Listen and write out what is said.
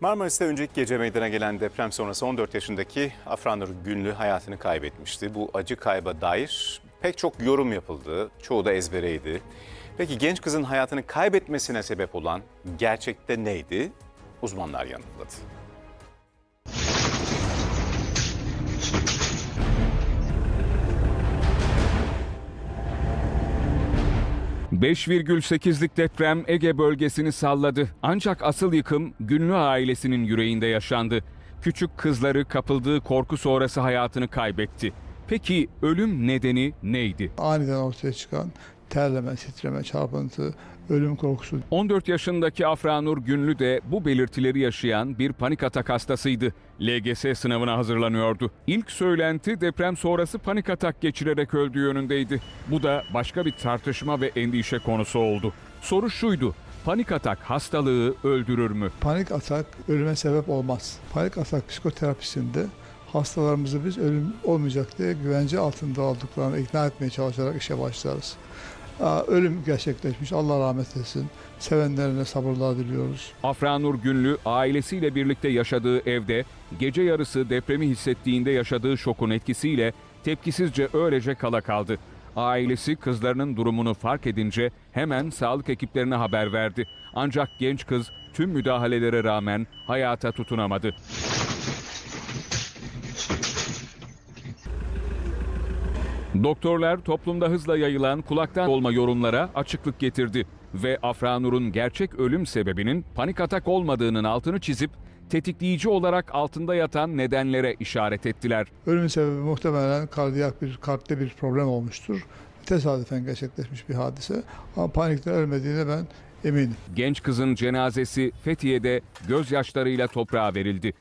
Marmaris'te önceki gece meydana gelen deprem sonrası 14 yaşındaki Afranur Günlü hayatını kaybetmişti. Bu acı kayba dair pek çok yorum yapıldı. Çoğu da ezbereydi. Peki genç kızın hayatını kaybetmesine sebep olan gerçekte neydi? Uzmanlar yanıtladı. 5,8'lik deprem Ege bölgesini salladı. Ancak asıl yıkım Günlü ailesinin yüreğinde yaşandı. Küçük kızları kapıldığı korku sonrası hayatını kaybetti. Peki ölüm nedeni neydi? aniden ortaya çıkan terleme, titreme, çarpıntı, ölüm korkusu 14 yaşındaki Afranur Günlü de bu belirtileri yaşayan bir panik atak hastasıydı. LGS sınavına hazırlanıyordu. İlk söylenti deprem sonrası panik atak geçirerek öldüğü yönündeydi. Bu da başka bir tartışma ve endişe konusu oldu. Soru şuydu. Panik atak hastalığı öldürür mü? panik atak ölüme sebep olmaz. Panik atak psikoterapisinde hastalarımızı biz ölüm olmayacak diye güvence altında olduklarını ikna etmeye çalışarak işe başlarız. Ölüm gerçekleşmiş. Allah rahmet etsin. Sevenlerine sabırlar diliyoruz. Afranur Günlü ailesiyle birlikte yaşadığı evde gece yarısı depremi hissettiğinde yaşadığı şokun etkisiyle tepkisizce öylece kala kaldı. Ailesi kızlarının durumunu fark edince hemen sağlık ekiplerine haber verdi. Ancak genç kız tüm müdahalelere rağmen hayata tutunamadı. Doktorlar toplumda hızla yayılan kulaktan olma yorumlara açıklık getirdi ve Afranur'un gerçek ölüm sebebinin panik atak olmadığının altını çizip tetikleyici olarak altında yatan nedenlere işaret ettiler. Ölümün sebebi muhtemelen kardiyak bir kalpte bir problem olmuştur. Tesadüfen gerçekleşmiş bir hadise. Ama panikten ölmediğine ben eminim. Genç kızın cenazesi Fethiye'de gözyaşlarıyla toprağa verildi.